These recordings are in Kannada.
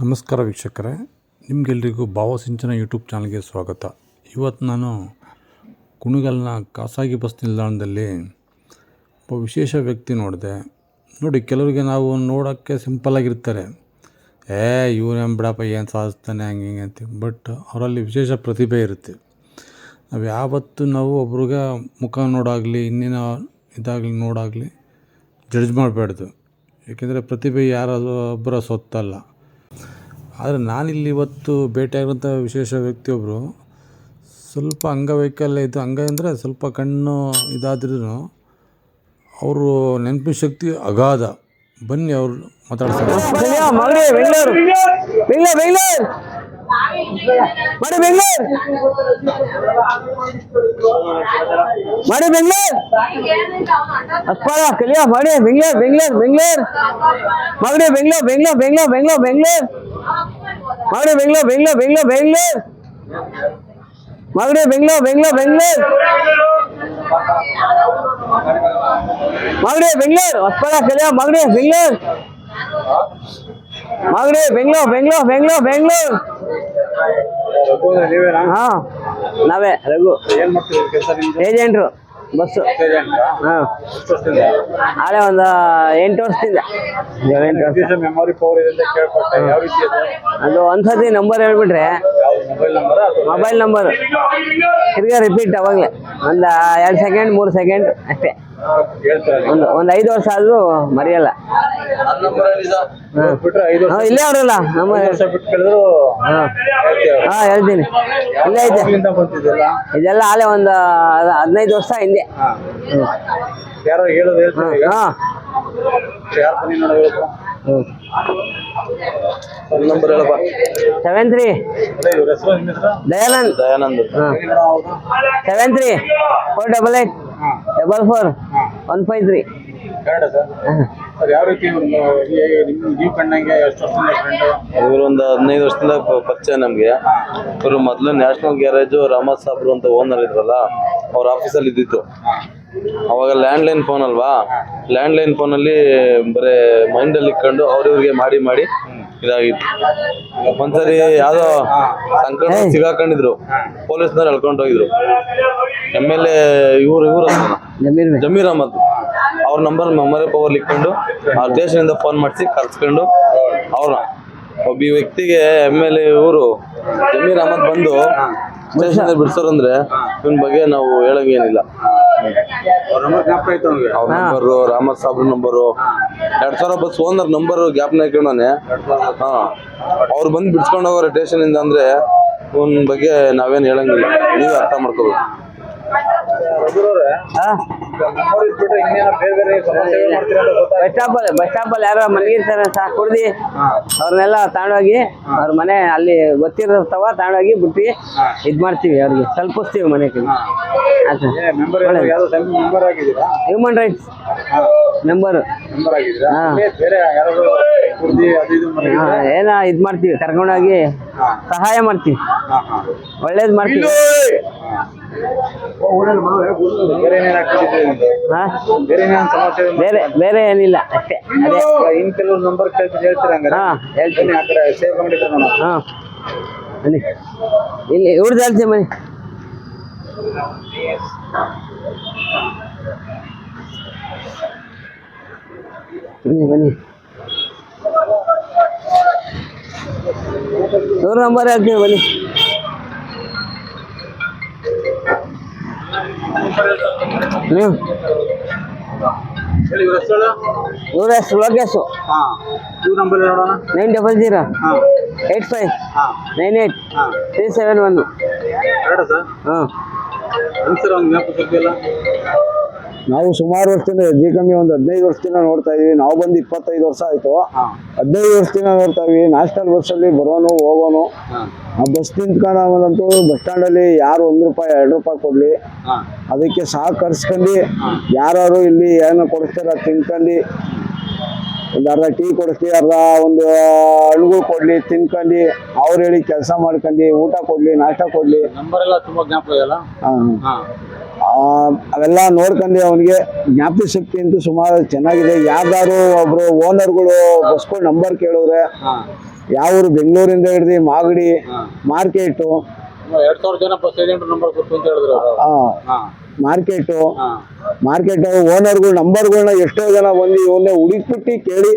ನಮಸ್ಕಾರ ವೀಕ್ಷಕರೇ, ನಿಮಗೆಲ್ರಿಗೂ ಭಾವಸಿಂಚನ ಯೂಟ್ಯೂಬ್ ಚಾನಲ್ಗೆ ಸ್ವಾಗತ. ಇವತ್ತು ನಾನು ಕುಣಿಗಲ್ನ ಖಾಸಗಿ ಬಸ್ ನಿಲ್ದಾಣದಲ್ಲಿ ಒಬ್ಬ ವಿಶೇಷ ವ್ಯಕ್ತಿ ನೋಡಿದೆ. ನೋಡಿ, ಕೆಲವರಿಗೆ ನಾವು ನೋಡೋಕ್ಕೆ ಸಿಂಪಲ್ಲಾಗಿರ್ತಾರೆ ಏ ಇವನೇನು ಬಿಡಪ್ಪ, ಏನು ಸಾಧಿಸ್ತಾನೆ, ಹಂಗೆ ಹಿಂಗೆ ಅಂತ. ಬಟ್ ಅವರಲ್ಲಿ ವಿಶೇಷ ಪ್ರತಿಭೆ ಇರುತ್ತೆ. ನಾವು ಯಾವತ್ತು ನಾವು ಒಬ್ರಿಗೆ ಮುಖ ನೋಡಾಗಲಿ ಇನ್ನೇನೋ ಇದಾಗಲಿ ನೋಡಾಗಲಿ ಜಡ್ಜ್ ಮಾಡಬಾರ್ದು. ಏಕೆಂದರೆ ಪ್ರತಿಭೆ ಯಾರಾದರೂ ಒಬ್ಬರ ಸೊತ್ತಲ್ಲ. ಆದರೆ ನಾನಿಲ್ಲಿ ಇವತ್ತು ಭೇಟಿಯಾಗಿರೋಂಥ ವಿಶೇಷ ವ್ಯಕ್ತಿಯೊಬ್ಬರು ಸ್ವಲ್ಪ ಅಂಗವೈಕಲ್ಯ ಇದು ಅಂಗ ಅಂದರೆ ಸ್ವಲ್ಪ ಕಣ್ಣು ಇದಾದ್ರೂ ಅವರು ನೆನಪಿನ ಶಕ್ತಿ ಅಗಾಧ. ಬನ್ನಿ ಅವ್ರು ಮಾತಾಡ್ತಾರೆ ಮಾಡಿ ಬೆಂಗಳೂರು. ಮಾಡಿ ಬೆಂಗಳೂರು. ಅಪ್ಪಾರ ಕಲಿಯಾ ಮಾಡಿ ಬೆಂಗಳೂರು. ಬೆಂಗಳೂರು ಬೆಂಗಳೂರು ಬೆಂಗಳೂರು. ಬೆಂಗಳೂರು ಬೆಂಗಳೂರು ಬೆಂಗಳೂರು ಬೆಂಗಳೂರು. ಮಗಡಿ ಬೆಂಗಳೂರು ಬೆಂಗಳೂರು ಬೆಂಗಳೂರು ಬೆಂಗಳೂರು ಮಗಡಿ ಬೆಂಗಳೂರು ಬೆಂಗಳೂರು ಬೆಂಗಳೂರು ಮಗಡಿ ಬೆಂಗಳೂರು ಅಪ್ಪಾರ ಕಲಿಯಾ ಮಗಡಿ ಬೆಂಗಳೂರು ಮಗಡಿ ಬೆಂಗಳೂರು ಬೆಂಗಳೂರು ಬೆಂಗಳೂರು ಬೆಂಗಳೂರು ನೀವೇನಾ ಹಾ ನಾವೇ ರಘು ಏನ್ ಮಾಡ್ತಿದ್ದೀರಿ ಕೆಲಸ ನಿಮ್ದು ಏಜೆಂಟ್ರು ಬಸ್ಸು ಹಾಂ. ಆಳೆ ಒಂದು ಎಂಟು ವರ್ಷದಿಂದ. ಎಂಟು ವರ್ಷ ವಿಶೇಷ ಮೆಮೊರಿ ಪವರ್ ಇದೆ ಅಂತ ಕೇಳ್ಪಟ್ಟೆ. ಯಾವ ರೀತಿ ಅದು? ಅದು ಒಂದ್ಸತಿ ನಂಬರ್ ಹೇಳ್ಬಿಟ್ರೆ ಮೊಬೈಲ್ ನಂಬರ್ ಮೊಬೈಲ್ ನಂಬರ್. ತಿರ್ಗಾ ರಿಪೀಟ್ ಅವಾಗಲೇ. ಒಂದು ಎರಡು ಸೆಕೆಂಡ್ ಮೂರು ಸೆಕೆಂಡ್ ಅಷ್ಟೇ. ಒಂದು ಒಂದು ಐದು ವರ್ಷ ಆದ್ರೂ ಮರೆಯಲ್ಲ. ಹಾ, ಇಲ್ಲೇ ಅವ್ರಲ್ಲ. ನಮ್ಮ ಹಾ. ಹೇಳ್ತೀನಿ. ಇಲ್ಲೇ ಐತೆ. ಬಂತಿದ್ದೆಲ್ಲ ಇದೆಲ್ಲ ಆಲೆ ಒಂದು ಹದಿನೈದು ವರ್ಷ ಹಿಂದೆ. ಹಾ. ಯಾರೋ ಹೇಳೋದು ಹೇಳ್ತೀವಿ ಈಗ. ಹಾಂ. ಯಾರು ಬನ್ನಿ ನೋಡೋ ಹೇಳಪ್ಪ ಹ್ಞೂ ನಂಬರ್ ಹೇಳಪ್ಪ. Seven three. ಅದೇ ಇವ್ರ ಹೆಸರು ನಿಮ್ಮ ಹೆಸರು? ದಯಾನಂದ್. ದಯಾನಂದ್. ಹಾಂ. Seven three. Four double eight. Double four one five three Kannada sir sir ಯಾವ ರೀತಿ ಇವ್ರು ನೀವು ಕಂಡಂಗೆ ಎಷ್ಟು ವರ್ಷದಿಂದ ಫ್ರೆಂಡ್ ಇವರು ಒಂದು ಹದಿನೈದು ವರ್ಷದಿಂದ ಪರಿಚಯ ನಮಗೆ. ಇವರು ಮೊದಲು ನ್ಯಾಷನಲ್ ಗ್ಯಾರೇಜು ರಾಮತ್ ಸಾಬ್ರು ಅಂತ ಓನರ್ ಇದ್ರಲ್ಲ ಅವ್ರ ಆಫೀಸಲ್ಲಿ ಇದ್ದಿತ್ತು ಅವಾಗ ಲ್ಯಾಂಡ್ ಲೈನ್ ಫೋನ್ ಅಲ್ವಾ? ಲ್ಯಾಂಡ್ ಲ್ಯಾಂಡ್ಲೈನ್ ಫೋನಲ್ಲಿ ಬರೀ ಮೈಂಡಲ್ಲಿ ಇಟ್ಕೊಂಡು ಅವ್ರಿವ್ರಿಗೆ ಮಾಡಿ ಮಾಡಿ ಇದಾಗಿತ್ತು. ಒಂದ್ಸರಿ ಯಾವುದೋ ಸಂಕಟ ಸಿಗಾಕೊಂಡಿದ್ರು. ಪೊಲೀಸ್ನವ್ರು ಎಳ್ಕೊಂಡು ಹೋಗಿದ್ರು. ಎಂ ಎಲ್ ಎ ಇವ್ರು ಇವ್ರು ಬೇ ಜಮೀರ್ ಅಹಮದ್. ಅವ್ರ ನಂಬರ್ ಮೆಮೊರಿ ಪವರ್ ಇಟ್ಕೊಂಡು ಆ ದೇಶದಿಂದ ಫೋನ್ ಮಾಡಿಸಿ ಕರ್ಸ್ಕೊಂಡು ಅವ್ರ ಒಬ್ಬ ಈ ವ್ಯಕ್ತಿಗೆ ಎಂ ಎಲ್ ಎ ಇವರು ಜಮೀರ್ ಅಹಮದ್ ಬಂದು ಸ್ಟೇಷನ್ ಬಿಡ್ಸೋರಂದ್ರೆ ಇವನ್ ಬಗ್ಗೆ ನಾವು ಹೇಳಂಗೇನಿಲ್ಲ. ಅವ್ರ ನಂಬರ್ ಸಾಬ್ರ ನಂಬರು ಎರಡ್ ಸಾವಿರ ಬಸ್ ಓನರ್ ನಂಬರ್ ಗ್ಯಾಪ್ನ ಇಟ್ಕೊಂಡಾನೆ ಹಾ. ಅವ್ರು ಬಂದು ಬಿಡ್ಸ್ಕೊಂಡು ಹೋಗೋರು ಸ್ಟೇಷನ್ ಇಂದ ಅಂದ್ರೆ ಇವನ್ ಬಗ್ಗೆ ನಾವೇನ್ ಹೇಳಂಗಿಲ್ಲ. ನೀವೇ ಅರ್ಥ ಮಾಡ್ಕೋಬೇಕು. ರಘುರವ್ರೆ ಸ್ಟಾಪ್ ಬಸ್ ಸ್ಟಾಪ್ ಅಲ್ಲಿ ಯಾರೋ ಮಲಗಿರ್ತಾರೆ ಸಾಕು ಕುಡ್ದಿ ಅವ್ರನ್ನೆಲ್ಲ ತಗೊಂಡೋಗಿ ಅವ್ರ ಮನೆ ಅಲ್ಲಿ ಗೊತ್ತಿರ್ತಾವ ತಗೊಂಡೋಗಿ ಬಿಟ್ಟು ಇದು ಮಾಡ್ತೀವಿ ಅವ್ರಿಗೆ ತಲುಪಿಸ್ತೀವಿ ಮನೆಗೆ ಹ್ಯೂಮನ್ ರೈಟ್ಸ್ ನಂಬರ್ ಮೆಂಬರ್ ಏನ ಇದು ಮಾಡಿದ್ದೀರಾ ಏನೋ ಇದು ಮಾಡ್ತೀವಿ ಕರ್ಕೊಂಡೋಗಿ ಸಹಾಯ ಮಾಡ್ತೀವಿ. ಒಳ್ಳೇದು ಮಾಡ್ತೀವಿ. ಬೇರೆ ಬೇರೆ ಏನಿಲ್ಲ ಅಷ್ಟೇ. ಅದೇ. ಇನ್ ಕೆಲವು ನಂಬರ್ ಹೇಳ್ತೀರಾ ಹೇಳ್ತೀನಿ. ಆ ಕಡೆ ಸೇವ್ ಮಾಡಿದ್ರೆ ಹಾಂ. ಬನ್ನಿ. ಇಲ್ಲಿ ಇವ್ರದ್ದು ಹೇಳ್ತೀನಿ ಬನ್ನಿ ಬನ್ನಿ ಬನ್ನಿ. ಇವ್ರ ನಂಬರ್ ಹೇಳ್ತೀವಿ ಬನ್ನಿ. ಹೇಳಿ ಇವ್ರ ಹೆಸರು ಲೋಕೇಶು. Nine double zero. ಹಾ. Eight five. ನೈನ್ ಏಯ್ಟ್ ಹಾ. Three seven one. ಹಾಂ. ನಾವು ಸುಮಾರು ವರ್ಷದಿಂದ ಹೆಚ್ಚು ಕಮ್ಮಿ ಒಂದು ಹದಿನೈದು ವರ್ಷದಿಂದ ನೋಡ್ತಾ ಇದೀವಿ. ನಾವು ಬಂದು ಇಪ್ಪತ್ತೈದು ವರ್ಷ ಆಯ್ತು. ಹದಿನೈದು ವರ್ಷದಿಂದ ನೋಡ್ತಾ ಇದೀವಿ. ನ್ಯಾಷನಲ್ ಬಸ್ಸಲ್ಲಿ ಬರೋನು ಹೋಗೋನು. ಆ ಬಸ್ ನಿಂತ್ಕೊಂಡಂತೂ ಬಸ್ ಸ್ಟ್ಯಾಂಡಲ್ಲಿ ಯಾರು ಒಂದ್ ರೂಪಾಯಿ ಎರಡು ರೂಪಾಯಿ ಕೊಡ್ಲಿ. ಅದಕ್ಕೆ ಸಹಕರಿಸ್ಕೊಂಡು ಯಾರು ಇಲ್ಲಿ ಏನೋ ಕೊಡಿಸ್ತಾರ ತಿನ್ಕೊಂಡಿ ಒಂದು ಅರ್ಧ ಟೀ ಕೊಡಿಸ್ತೀವಿ ಅರ್ಧ ಒಂದು ಹಣ್ಣುಗಳು ಕೊಡ್ಲಿ ತಿನ್ಕೊಂಡು ಅವ್ರು ಹೇಳಿ ಕೆಲಸ ಮಾಡ್ಕೊಂಡು ಊಟ ಕೊಡ್ಲಿ ನಾಷ್ಟ ಕೊಡ್ಲಿ. ನಂಬರ್ ಎಲ್ಲ ತುಂಬಾ ಜ್ಞಾಪಕ ಇದೆಯಲ್ಲ? ಅವೆಲ್ಲ ನೋಡ್ಕೊಂಡು ಅವನಿಗೆ ಜ್ಞಾಪಕ ಶಕ್ತಿ ಅಂತೂ ಸುಮಾರು ಚೆನ್ನಾಗಿದೆ. ಯಾವ್ದಾದ್ರು ಒಬ್ರು ಓನರ್ಗಳು ಬಸ್ಗಳು ನಂಬರ್ ಕೇಳಿದ್ರೆ ಹಾ. ಯಾವ ಊರು? ಬೆಂಗಳೂರಿಂದ ಹಿಡ್ದು ಮಾಗಡಿ ಮಾರ್ಕೆಟು. ಮಾರ್ಕೆಟು. ಮಾರ್ಕೆಟ್ ಓನರ್ಗಳು ನಂಬರ್ಗಳನ್ನ ಎಷ್ಟೋ ಜನ ಬಂದು ಇವನ್ನೇ ಹುಡುಕ್ಬಿಟ್ಟು ಕೇಳಿ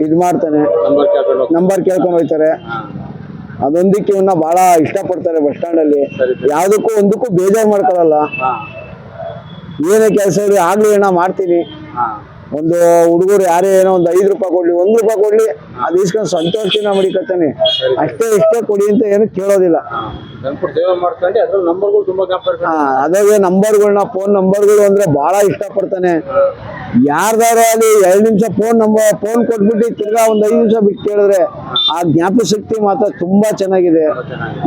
ಇದು ಮಾಡ್ತಾನೆ. ನಂಬರ್ ಕೇಳ್ಕೊಂಡು ಹೋಗ್ತಾರೆ. ಅದೊಂದಕ್ಕೆ ಇವನ್ನ ಬಹಳ ಇಷ್ಟಪಡ್ತಾರೆ ಬಸ್ ಸ್ಟ್ಯಾಂಡ್ ಅಲ್ಲಿ. ಯಾವ್ದಕ್ಕೂ ಒಂದಕ್ಕೂ ಬೇಜಾರ್ ಮಾಡ್ಕೊಳಲ್ಲ. ಏನೇ ಕೆಲಸ ಆಗ್ಲಿ ಅಣ್ಣ ಮಾಡ್ತೀನಿ. ಒಂದು ಹುಡುಗರು ಯಾರೇ ಏನೋ ಒಂದು ಐದು ರೂಪಾಯಿ ಕೊಡ್ಲಿ ಒಂದ್ ರೂಪಾಯಿ ಕೊಡ್ಲಿ ಅದ್ ಇಸ್ಕೊಂಡು ಸಂತೋಷದಿಂದ ಮಡಿಕತ್ತಾನೆ. ಅಷ್ಟೇ ಇಷ್ಟೇ ಕೊಡಿ ಅಂತ ಏನು ಕೇಳೋದಿಲ್ಲ. ಅದಾಗೆ ನಂಬರ್ಗಳನ್ನ ಫೋನ್ ನಂಬರ್ಗಳು ಅಂದ್ರೆ ಬಹಳ ಇಷ್ಟಪಡ್ತಾನೆ. ಯಾರ್ದಾರ ಅಲ್ಲಿ ಎರಡು ನಿಮಿಷ ಫೋನ್ ನಂಬರ್ ಫೋನ್ ಕೊಟ್ಬಿಟ್ಟು ತಿರ್ಗಾ ಒಂದ್ ಐದು ನಿಮಿಷ ಬಿಟ್ಟು ಕೇಳಿದ್ರೆ ಆ ಜ್ಞಾಪಕ ಶಕ್ತಿ ಮಾತ್ರ ತುಂಬಾ ಚೆನ್ನಾಗಿದೆ.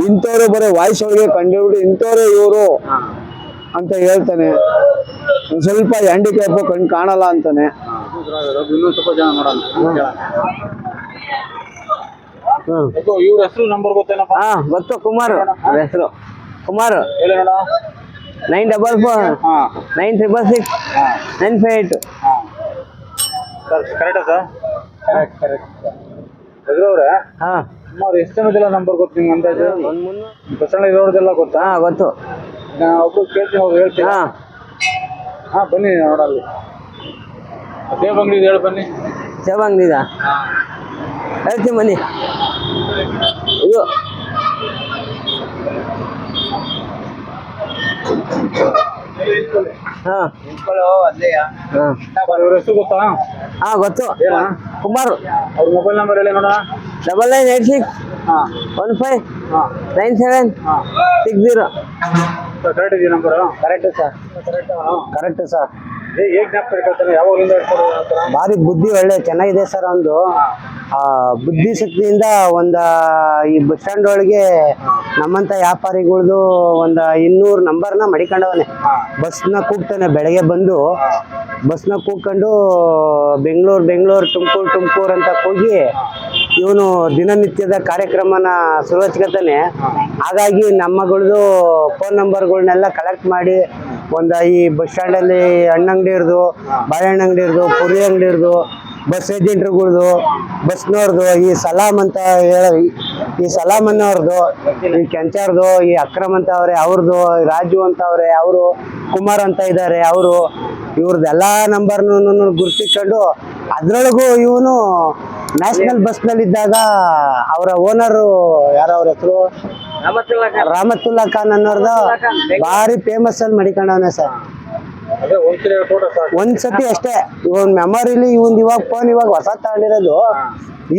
ಇಂಥವ್ರು ಬರೀ ವಾಯ್ಸ್ ಒಳಗೆ ಕಂಡುಬಿಟ್ಟು ಇಂಥವ್ರೆ ಇವರು ಅಂತ ಹೇಳ್ತಾನೆ. ಸ್ವಲ್ಪ ಹ್ಯಾಂಡಿಕ್ಯಾಪ್ ಕಣ್ ಕಾಣಲ್ಲ ಅಂತಾನೆ. ಇವ್ರ ಹೆಸರು ನಂಬರ್ ಗೊತ್ತೇನಪ್ಪ ಹಾ ಗೊತ್ತು ಕುಮಾರ್. ಅವ್ರ ಹೆಸರು. ಕುಮಾರ್. Nine double four. ಹಾ nine triple six nine five eight. ಕರೆಕ್ಟಾ ಸರ್ ಕರೆಕ್ಟ್ ಕರೆಕ್ಟ್ ಎದುರವ್ರೆ ಹಾ ಸುಮಾರು ಎಷ್ಟು ಜನದೆಲ್ಲ ನಂಬರ್ ಗೊತ್ತು. ನಿಮ್ಗೆ ಅಂದಾಜು ಬಸಣ್ಣ ಇರೋರ್ದೆಲ್ಲ ಗೊತ್ತಾ. ಹಾ ಗೊತ್ತು ಒಬ್ರು ಕೇಳ್ತೀನಿ ಅವ್ರು ಹೇಳ್ತೀನಿ ಹಾ ಬನ್ನಿ ನೋಡಲ್ಲಿ. ಅದೇ ಅಂಗಡಿ ಹೇಳಿ ಬನ್ನಿ. ಸೇವಂಗ್ನಿದ ಹೇಳ್ತೀನಿ ಬನ್ನಿ. ಇದು. ಹಾ. ಗೊತ್ತಾ? ಹಾ ಗೊತ್ತು. ಏನಾ? ಕುಮಾರ್. ಅವ್ರ ಮೊಬೈಲ್ ನಂಬರ್ ಹೇಳಿ ನೋಡೋಣ. ಡಬಲ್ ನೈನ್ ಏಟ್ ಸಿಕ್ಸ್ ಹಾ. ಒನ್ ಫೈವ್ ಹಾ. ನೈನ್ ಸೆವೆನ್ ಹಾ. ಸಿಕ್ಸ್ ಜೀರೋ ಸರ್ ಕರೆಕ್ಟ್ ಇದೆಯಾ number correct sir correct sir ಹೇಗೆ ಜ್ಞಾಪಕ ಇಟ್ಕೊಳ್ತಾರೆ? ಯಾವಾಗಲಿಂದ ಭಾರಿ ಬುದ್ಧಿ ಒಳ್ಳೆ ಚೆನ್ನಾಗಿದೆ ಸರ್ ಒಂದು. ಆ ಬುದ್ಧಿ ಶಕ್ತಿಯಿಂದ ಒಂದ ಈ ಬಸ್ ಸ್ಟ್ಯಾಂಡ್ ಒಳಗೆ ನಮ್ಮಂತ ವ್ಯಾಪಾರಿಗಳ್ದು ಒಂದ ಇನ್ನೂರು ನಂಬರ್ನ ಮಡಿಕೊಂಡವನೆ. ಬಸ್ನ ಕೂಗ್ತಾನೆ ಬೆಳಗ್ಗೆ ಬಂದು ಬಸ್ನ ಕೂಗ್ಕೊಂಡು ಬೆಂಗಳೂರು ಬೆಂಗಳೂರು ತುಮಕೂರು ತುಮಕೂರು ಅಂತ ಕೂಗಿ ಇವನು ದಿನನಿತ್ಯದ ಕಾರ್ಯಕ್ರಮನ ಸುರಚ್ಕತಾನೆ ಹಾಗಾಗಿ ನಮ್ಮಗಳದು ಫೋನ್ ನಂಬರ್ಗಳನ್ನೆಲ್ಲ ಕಲೆಕ್ಟ್ ಮಾಡಿ ಒಂದು ಈ ಬಸ್ ಸ್ಟ್ಯಾಂಡಲ್ಲಿ ಹಣ್ಣಂಗಡಿ ಇರ್ದು ಬಾಳೆಹಣ್ಣು ಅಂಗಡಿ ಪುರಿ ಅಂಗಡಿ ಬಸ್ ಏಜೆಂಟ್ರುಗಳ್ದು ಬಸ್ನವ್ರದ್ದು ಈ ಸಲಾಮ್ ಅಂತ ಹೇಳ, ಈ ಸಲಾಮ್ ಅನ್ನೋರ್ದು, ಈ ಕೆಂಚಾರ್ದು, ಈ ಅಕ್ರಮ್ ಅಂತ ಅವ್ರೆ ಅವ್ರದ್ದು ರಾಜು ಅಂತ ಅವ್ರೆ, ಅವರು, ಕುಮಾರ್ ಅಂತ ಇದ್ದಾರೆ ಅವರು ಇವ್ರದ್ದೆಲ್ಲ ನಂಬರ್ನು ಗುರ್ತಿಕೊಂಡು ಅದರೊಳಗೂ ಇವನು ನ್ಯಾಷನಲ್ ಬಸ್ನಲ್ಲಿ ಇದ್ದಾಗ ಅವರ ಓನರು ಯಾರ ಅವ್ರ ಹೆಸರು? ರಾಮತುಲ್ಲಾ ಖಾನ್ ಅನ್ನೋರ್ದು ಭಾರಿ ಫೇಮಸ್ ಅಲ್ಲಿ ಮಡಿಕೊಂಡವನೆ ಸರ್. ಒಂದ್ಸತಿ ಅಷ್ಟೇ. ಇವನ್ ಮೆಮೊರಿಲಿ ಇವನ್ ಇವಾಗ ಫೋನ್ ಇವಾಗ ಹೊಸ ತಗೊಂಡಿರೋದು.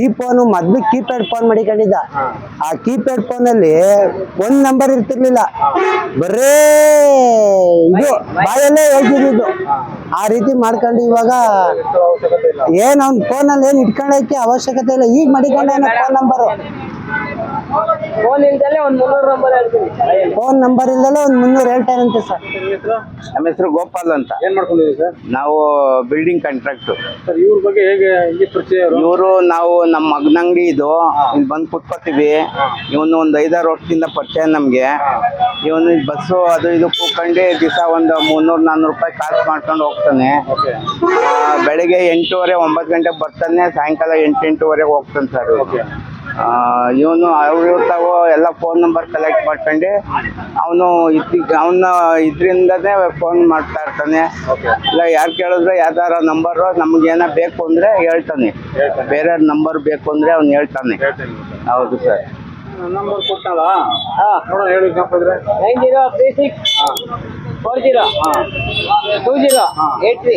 ಈ ಫೋನು ಮೊದ್ಲು ಕೀಪ್ಯಾಡ್ ಫೋನ್ ಮಾಡಿಕೊಂಡಿದ್ದ. ಆ ಕೀಪ್ಯಾಡ್ ಫೋನ್ ಅಲ್ಲಿ ಒಂದ್ ನಂಬರ್ ಇರ್ತಿರ್ಲಿಲ್ಲ. ಬರೇ ಇದು ಬಾಯಲ್ಲೇ ಹೇಳ್ತಿದ್ದು ಆ ರೀತಿ ಮಾಡ್ಕೊಂಡು ಇವಾಗ ಏನ್ ಅವ್ನ್ ಫೋನ್ ಅಲ್ಲಿ ಏನ್ ಇಟ್ಕೊಂಡಕ್ಕೆ ಅವಶ್ಯಕತೆ ಇಲ್ಲ. ಈಗ ಮಡಿಕೊಂಡ ಫೋನ್ ನಂಬರ್ ಫೋನ್ ಇಲ್ದಲೆ ಒಂದ್ ಮುನ್ನೂರು ನಂಬರ್ ಹೇಳ್ತೀನಿ. ಫೋನ್ ನಂಬರ್ ಇಲ್ದಲೆ ಒಂದ್ ಮುನ್ನೂರ್ ಅಂತ ಸರ್. ನಮ್ಮ ಹೆಸರು ಗೋಪಾಲ್ ಅಂತ. ಏನ್ ಮಾಡ್ಕೊಂಡಿದ್ದೀವಿ ಸರ್? ನಾವು ಬಿಲ್ಡಿಂಗ್ ಕಾಂಟ್ರಾಕ್ಟ್ ಸರ್ ಇವ್ರ ಬಗ್ಗೆ ಹೇಗೆ ಹಿಂಗೆ ಪರಿಚಯ ಇವರು ನಾವು ನಮ್ಮ ಮಗನ ಅಂಗಡಿ ಇದು. ಇಲ್ಲಿ ಬಂದು ಕುತ್ಕೋತೀವಿ. ಇವನು ಒಂದು ಐದಾರು ವರ್ಷದಿಂದ ಪರಿಚಯ ನಮ್ಗೆ. ಇವನು ಬಸ್ಸು ಅದು ಇದು ಕೂತ್ಕೊಂಡು ದಿವಸ ಒಂದು ಮುನ್ನೂರು ನಾನ್ನೂರು ರೂಪಾಯಿ ಖರ್ಚು ಮಾಡ್ಕೊಂಡು ಹೋಗ್ತಾನೆ. ಬೆಳಿಗ್ಗೆ ಎಂಟೂವರೆ ಒಂಬತ್ತು ಗಂಟೆಗೆ ಬರ್ತಾನೆ. ಸಾಯಂಕಾಲ ಎಂಟು ಎಂಟೂವರೆಗೆ ಹೋಗ್ತಾನೆ ಸರ್. ಓಕೆ. ಇವನು ಅವ್ರು ತಾವು ಎಲ್ಲ ಫೋನ್ ನಂಬರ್ ಕಲೆಕ್ಟ್ ಮಾಡ್ಕೊಂಡು ಅವನು ಅವನ ಇದರಿಂದನೇ ಫೋನ್ ಮಾಡ್ತಾ ಇರ್ತಾನೆ. ಇಲ್ಲ ಯಾರು ಕೇಳಿದ್ರೆ ಯಾವ್ದಾರ ನಂಬರು ನಮ್ಗೇನ ಬೇಕು ಅಂದರೆ ಹೇಳ್ತಾನೆ. ಬೇರೆಯವ್ರ ನಂಬರ್ ಬೇಕು ಅಂದರೆ ಅವ್ನು ಹೇಳ್ತಾನೆ. ಹೌದು ಸರ್ ನಂಬರ್ ಕೊಟ್ಟಲ್ಲ? ನೋಡೋಣ ಹೇಳಿ ಜ್ಞಾಪಕ ಇದ್ರೆ. Nine zero three six four zero. Two zero. Eight three.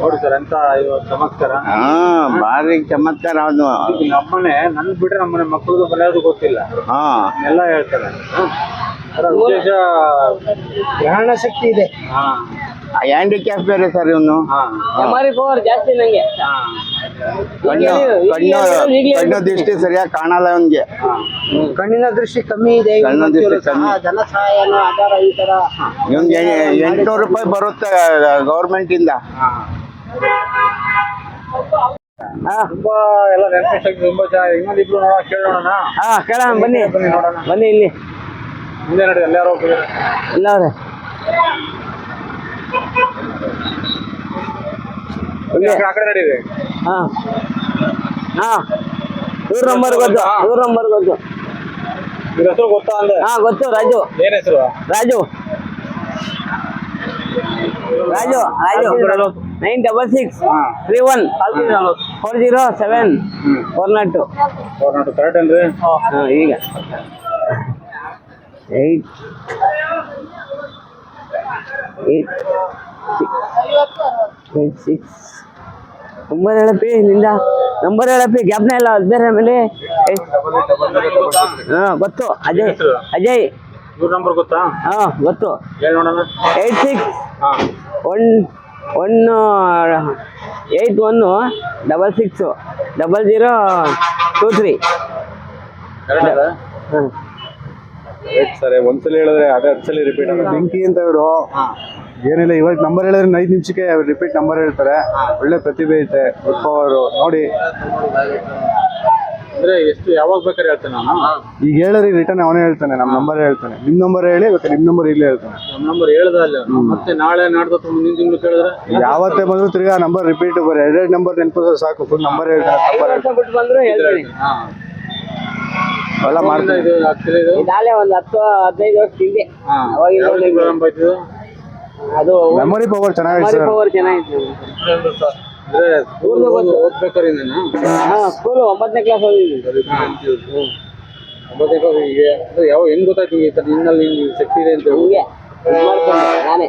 ನೋಡಿ ಸರ್ ಎಂತ ಇದು ಚಮತ್ಕಾರ? ಹಾಂ ಭಾರಿ ಚಮತ್ಕಾರ ಅವನು ನಮ್ಮನೆ ನನ್ ಬಿಟ್ರೆ ನಮ್ಮನೆ ಮಕ್ಕಳದು ಬರೆಯೋದು ಗೊತ್ತಿಲ್ಲ. ಹಾಂ. ಎಲ್ಲ ಹೇಳ್ತಾರೆ. ವಿಶೇಷ? ಗ್ರಹಣ ಶಕ್ತಿ ಇದೆ. ಹಾ. ಹ್ಯಾಂಡಿಕ್ಯಾಪ್ ಬೇರೆ ಸರ್ ಇವನು. ಹಾ. ಎಂ ಆರ್ ಪವರ್ ಜಾಸ್ತಿ ನಂಗೆ. ಕಣ್ಣು ಕಣ್ಣು ಕಣ್ಣು ದೃಷ್ಟಿ ಸರಿಯಾಗಿ ಕಾಣಲ್ಲ ಅವನ್ಗೆ ಕಣ್ಣಿನ ದೃಷ್ಟಿ ಕಮ್ಮಿ ಇದೆ. ಕಣ್ಣಿನ ದೃಷ್ಟಿ ಕಮ್ಮಿ. ಧನ ಸಹಾಯನೋ ಆಧಾರ ಈ ತರ. ಇವ್ನಿಗೆ ಎಂಟುನೂರು ರೂಪಾಯಿ ಬರುತ್ತೆ ಗೌರ್ಮೆಂಟ್ ಇಂದ ತುಂಬಾ ಎಲ್ಲ ತುಂಬಾ ಚೆನ್ನಾಗಿ ಇನ್ನೊಂದು ಇಬ್ರು ನೋಡೋಣ ಕೇಳೋಣ ಹಾ ಕೇಳೋಣ ಬನ್ನಿ. ಬನ್ನಿ ನೋಡೋಣ. ಬನ್ನಿ ಇಲ್ಲಿ. ನೋಡಿ ಎಲ್ಲಾರು ಹೋಗ್ತಿದ್ದಾರೆ ಇಲ್ಲ ಅವ್ರೆ ಆ ಕಡೆ ನಡೀರಿ. ಹಾ. ಹಾ. ಇವ್ರ ನಂಬರ್ ಗೊತ್ತು ಇವ್ರ ನಂಬರ್ ಗೊತ್ತು. ಇವ್ರ ಹೆಸರು ಗೊತ್ತಾ ಅಂದ್ರೆ ಹಾ ಗೊತ್ತು ರಾಜು. ಏನ್ ಹೆಸರು? Raju. Raju Raju. Nine double six three one four zero seven four not two. Government correct ಏನ್ರಿ? ಹಾಂ ಈಗ. Eight. Eight. Eight six. Number ಹೇಳಪ್ಪಿ ನಿಂದ ನಂಬರ್ ಹೇಳಪ್ಪಿ ಗ್ಯಾಪ್ನ ಇಲ್ಲ ಅದು ಬೇರೆ ಆಮೇಲೆ ಹಾಂ ಗೊತ್ತು ಅಜಯ್ ಅಜಯ್. ಇವ್ರ ನಂಬರ್ ಗೊತ್ತಾ? ಹಾ ಗೊತ್ತು. ಹೇಳಿ ನೋಡೋಣ. ಏಯ್ಟ್ ಸಿಕ್ಸ್ ಹಾ. One one eight one double six double zero two three. ಸರಿ ಒಂದ್ಸಲ ಹೇಳಿದ್ರೆ ಅದೇ ಹತ್ತು ರಿಪೀಟ್ ಬೆಂಕಿ ಅಂತ ಇವರು. ಏನಿಲ್ಲ ಇವಾಗ ನಂಬರ್ ಹೇಳಿದ್ರೆ ಐದು ನಿಮಿಷಕ್ಕೆ ರಿಪೀಟ್ ನಂಬರ್ ಹೇಳ್ತಾರೆ. ಒಳ್ಳೆ ಪ್ರತಿಭೆ ಐತೆ ಅವರು ನೋಡಿ. ಅಂದ್ರೆ ಎಷ್ಟು ಯಾವಾಗ ಬೇಕಾದ್ರೆ ಹೇಳ್ತೇನೆ ನಾನು? ಈಗ ಹೇಳಿದ್ರೆ ರಿಟರ್ನ್ ಅವನೇ ಹೇಳ್ತಾನೆ ನಮ್ಮ ನಂಬರ್ ಹೇಳ್ತಾನೆ. ನಿಮ್ ನಂಬರ್ ಹೇಳಿ ಬೇಕಾದ್ರೆ ನಿಮ್ ನಂಬರ್ ಇಲ್ಲೇ ಹೇಳ್ತಾನೆ. ನಮ್ಮ ನಂಬರ್ ಹೇಳ್ದ ಅಲ್ಲ. ಮತ್ತೆ ನಾಳೆ ನಾಡ್ದು ಮುಂದಿನ ತಿಂಗಳು ಕೇಳಿದ್ರೆ? ಯಾವತ್ತೇ ಬಂದ್ರು ತಿರ್ಗಾ ನಂಬರ್ ರಿಪೀಟ್ ಬರೀ ಎರಡೆರಡು ನಂಬರ್ ನೆನಪಿದ್ರೆ ಸಾಕು ಫುಲ್ ನಂಬರ್ ಹೇಳ್ತಾನೆ ಎಲ್ಲ ಮಾಡ್ತಾನೆ. ಇದು ಆಗ್ತಿದೆ ಇದು? ಇದಾಲೆ ಒಂದು ಹತ್ತು ಹದಿನೈದು ವರ್ಷ ಹಿಂದೆ. ಅದು ಮೆಮೊರಿ ಪವರ್ ಚೆನ್ನಾಗಿದೆ ಸರ್ ಪವರ್ ಚೆನ್ನಾಗಿತ್ತು ಅಂದ್ರೆ ಸ್ಕೂಲ್ ಓದ್ಬೇಕಾದ್ರೆ ನಾನು ಹಾ ಸ್ಕೂಲ್ ಒಂಬತ್ತನೇ ಕ್ಲಾಸ್ ಒಂಬತ್ತನೇ ಕ್ಲಾಸ್ ಹೀಗೆ. ಅದು ಯಾವ ಹೆಂಗ್ ಗೊತ್ತಾಯ್ತು ಈ ತರ ನಿನ್ನಲ್ಲಿ ಶಕ್ತಿ ಇದೆ ಅಂತ ಹೀಗೆ. ನಾನೇ.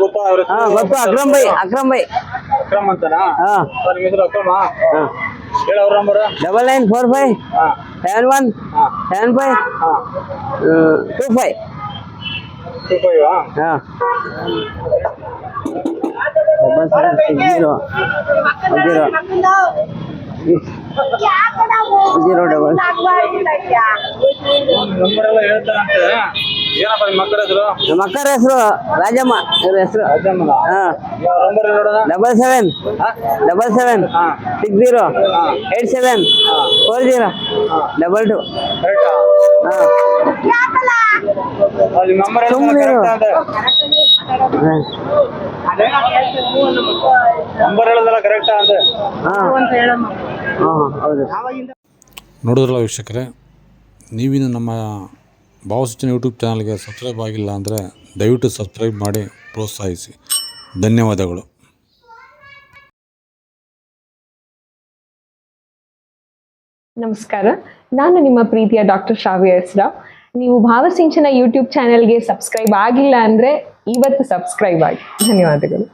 ಗೊತ್ತಾ ಅವ್ರ. ಹಾ ಗೊತ್ತು ಅಕ್ರಮ್ ಬೈ ಅಕ್ರಮ್ ಬೈ. ಅಕ್ರಮ್ ಅಂತನಾ? ಹಾ. ಸರ್ ನಿಮ್ಮ ಹೆಸರು ಅಕ್ರಮ? ಹಾ. ಹೇಳ ಅವ್ರ number. Double nine four five ಹಾ. Seven one seven five two five two five ಹಾಂ. Double seven six zero. Zero. Zero double number ಎಲ್ಲ ಹೇಳ್ತಾರಂತೆ. ಏನಪ್ಪ ನಿಮ್ಮ ಮಕ್ಕಳ ಹೆಸರು? ನಮ್ಮ ಅಕ್ಕರ ಹೆಸರು ರಾಜಮ್ಮ. ಇವ್ರ ಹೆಸರು ರಾಜಮ್ಮನ? ಹಾ. ಯಾವ ನಂಬರ್ ನೋಡೋಣ? ಡಬಲ್ ಸೆವೆನ್ ಡಬಲ್ ಸೆವೆನ್ ಹಾ. Six zero eight seven four zero double two ಕರೆಕ್ಟಾ ಹಾಂ. ಅಲ್ಲಿ ನಂಬರ್ ಎಲ್ಲ ಸುಮ್ನೆ ಇರು. ಕರೆಕ್ಟ್ ಅಂತ ನಂಬರ್ ಹೇಳೋದಲ್ಲ ಕರೆಕ್ಟಾ ಅಂತ ಹಾಂ. ಹಾಂ ಹೌದು. ನೋಡಿದ್ರಲ್ಲ ವೀಕ್ಷಕರೇ ನೀವಿನ ನಮ್ಮ ಭಾವಸೂಚನೆ ಯೂಟ್ಯೂಬ್ ಚಾನಲ್ಗೆ ಸಬ್ಸ್ಕ್ರೈಬ್ ಆಗಿಲ್ಲ ಅಂದರೆ ದಯವಿಟ್ಟು ಸಬ್ಸ್ಕ್ರೈಬ್ ಮಾಡಿ ಪ್ರೋತ್ಸಾಹಿಸಿ. ಧನ್ಯವಾದಗಳು. ನಮಸ್ಕಾರ. ನಾನು ನಿಮ್ಮ ಪ್ರೀತಿಯ ಡಾಕ್ಟರ್ ಶ್ರಾವ್ಯ ಹೆಸ್ರಾವ್ ನೀವು ಭಾವಸಿಂಚನ ಯೂಟ್ಯೂಬ್ ಚಾನೆಲ್ಗೆ ಸಬ್ಸ್ಕ್ರೈಬ್ ಆಗಿಲ್ಲ ಅಂದರೆ ಇವತ್ತು ಸಬ್ಸ್ಕ್ರೈಬ್ ಆಗಿ. ಧನ್ಯವಾದಗಳು.